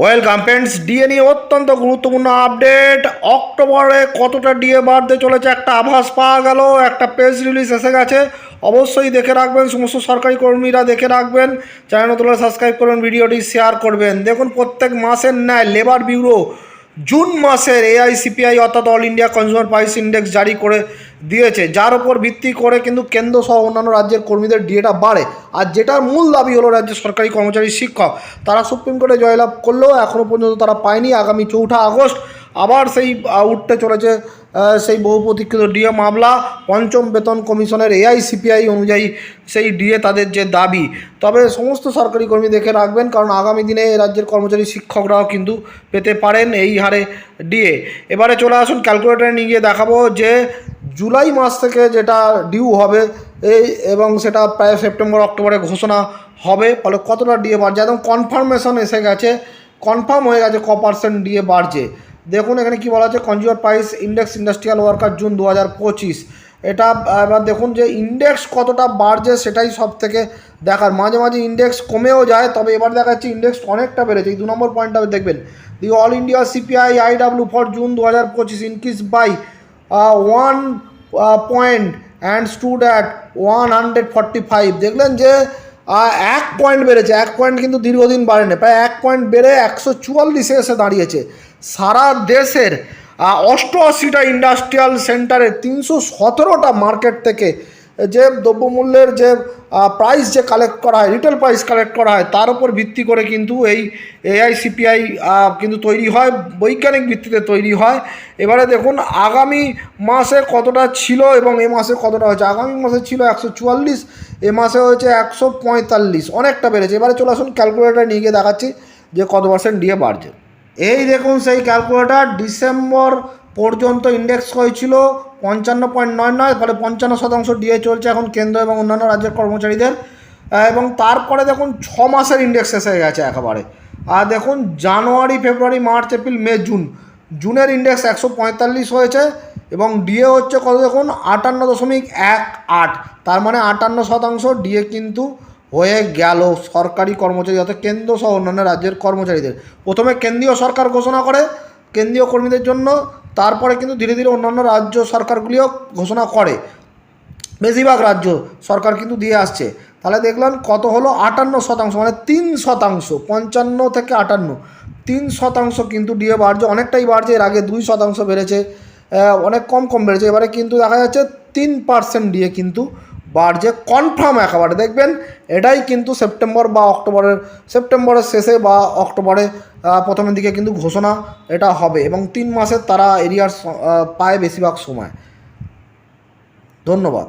Welcome friends DA নিয়ে অত্যন্ত গুরুত্বপূর্ণ আপডেট অক্টোবরে কতটা ডিএ বাড়তে চলেছে একটা আভাস পাওয়া গেল, একটা প্রেস রিলিজ এসে গেছে। অবশ্যই দেখে রাখবেন, সমস্ত সরকারি কর্মীরা দেখে রাখবেন। চ্যানেল সাবস্ক্রাইব করবেন, ভিডিওটি শেয়ার করবেন। দেখুন, প্রত্যেক মাসের ন্যায় লেবার ব্যুরো জুন মাসের এআইসিপিআই অর্থাৎ all India consumer price index জারি করে দিয়েছে, যার উপর ভিত্তি করে কিন্তু কেন্দ্র সহ অন্যান্য রাজ্যের কর্মীদের ডিএটা বাড়ে। আর যেটার মূল দাবি হলো রাজ্যের সরকারি কর্মচারী, শিক্ষক। তারা সুপ্রিম কোর্টে জয়লাভ করলেও এখনও পর্যন্ত তারা পায়নি। আগামী চৌঠা আগস্ট আবার সেই উঠতে চলেছে সেই বহু প্রতীক্ষিত ডিএ মামলা। পঞ্চম বেতন কমিশনের এআইসিপিআই অনুযায়ী সেই ডিএ তাদের যে দাবি। তবে সমস্ত সরকারি কর্মী দেখে রাখবেন, কারণ আগামী দিনে রাজ্যের কর্মচারী, শিক্ষকরাও কিন্তু পেতে পারেন এই হারে ডিএ। এবারে চলে আসুন ক্যালকুলেটারে নিয়ে গিয়ে দেখাবো যে জুলাই মাস থেকে যেটা ডিউ হবে, এই এবং সেটা প্রায় সেপ্টেম্বর, অক্টোবরে ঘোষণা হবে। ফলে কতটা ডিএ বাড়ছে? একদম কনফার্মেশন এসে গেছে। কনফার্ম হয়ে গেছে ক পার্সেন্ট ডিএ বাড়ছে। দেখুন, এখানে কি বলা আছে? Consumer price index industrial worker June দু হাজার পঁচিশ। এটা, এবার দেখুন যে ইন্ডেক্স কতটা বাড়ছে সেটাই সব থেকে দেখার। মাঝে মাঝে ইন্ডেক্স কমেও যায়, তবে এবার দেখা যাচ্ছে ইন্ডেক্স অনেকটা বেড়েছে। এই দু নম্বর পয়েন্টটা দেখবেন। The all India CPI IW for June দু হাজার পঁচিশ increase by one point and stood at one hundred forty five দেখলেন যে এক পয়েন্ট বেড়েছে, এক পয়েন্ট কিন্তু দীর্ঘদিন বাড়েনি, প্রায় এক পয়েন্ট বেড়ে একশো চুয়াল্লিশে এসে দাঁড়িয়েছে। সারা দেশের অষ্টআশিটা ইন্ডাস্ট্রিয়াল সেন্টারে তিনশো সতেরোটা মার্কেট থেকে যে দ্রব্যমূল্যের যে প্রাইস যে কালেক্ট করা হয় রিটেল প্রাইস কালেক্ট করা হয়, তার উপর ভিত্তি করে কিন্তু এই এআইসিপিআই কিন্তু তৈরি হয়, বৈজ্ঞানিক ভিত্তিতে তৈরি হয়। এবারে দেখুন, আগামী মাসে কতটা ছিল এবং এ মাসে কতটা হয়েছে? আগামী মাসে ছিল একশো চুয়াল্লিশ, এ মাসে হয়েছে একশো পঁয়তাল্লিশ, অনেকটা বেড়েছে। এবারে চলে আসুন ক্যালকুলেটার নিয়ে গিয়ে দেখাচ্ছি যে কত পার্সেন্ট দিয়ে বাড়ছে। এই দেখুন সেই ক্যালকুলেটার ডিসেম্বর পর্যন্ত ইন্ডেক্স হয়েছিল পঞ্চান্ন পয়েন্ট নয় নয়, ফলে পঞ্চান্ন শতাংশ ডিএ চলছে এখন কেন্দ্র এবং অন্যান্য রাজ্যের কর্মচারীদের। এবং তারপরে দেখুন ছ মাসের ইন্ডেক্স এসে গেছে একেবারে। আর দেখুন January, February, March, April, May, June. জুনের ইন্ডেক্স একশো পঁয়তাল্লিশ হয়েছে এবং ডিএ হচ্ছে কত দেখুন? আটান্ন দশমিক এক আট। তার মানে আটান্ন শতাংশ ডিএ কিন্তু হয়ে গেল সরকারি কর্মচারী অর্থাৎ কেন্দ্র সহ অন্যান্য রাজ্যের কর্মচারীদের। প্রথমে কেন্দ্রীয় সরকার ঘোষণা করে কেন্দ্রীয় কর্মীদের জন্য তারপরে কিন্তু ধীরে ধীরে অন্যান্য রাজ্য সরকারগুলিও ঘোষণা করে। বেশিরভাগ রাজ্য সরকার কিন্তু দিয়ে আসছে। তাহলে দেখলাম কত হলো? আটান্ন শতাংশ মানে তিন শতাংশ, পঞ্চান্ন থেকে আটান্ন। তিন শতাংশ কিন্তু ডিএ বাড়ছে, অনেকটাই বাড়ছে। এর আগে দুই শতাংশ বেড়েছে অনেক কম কম বেড়েছে। এবারে কিন্তু দেখা যাচ্ছে তিন পার্সেন্ট ডিএ কিন্তু বাড়ছে কনফার্ম একেবারে, দেখবেন এটাই কিন্তু সেপ্টেম্বর বা অক্টোবরের সেপ্টেম্বরের শেষে বা অক্টোবরে প্রথমের দিকে কিন্তু ঘোষণা এটা হবে এবং তিন মাসের তারা এরিয়ার পায় বেশিরভাগ সময়। ধন্যবাদ।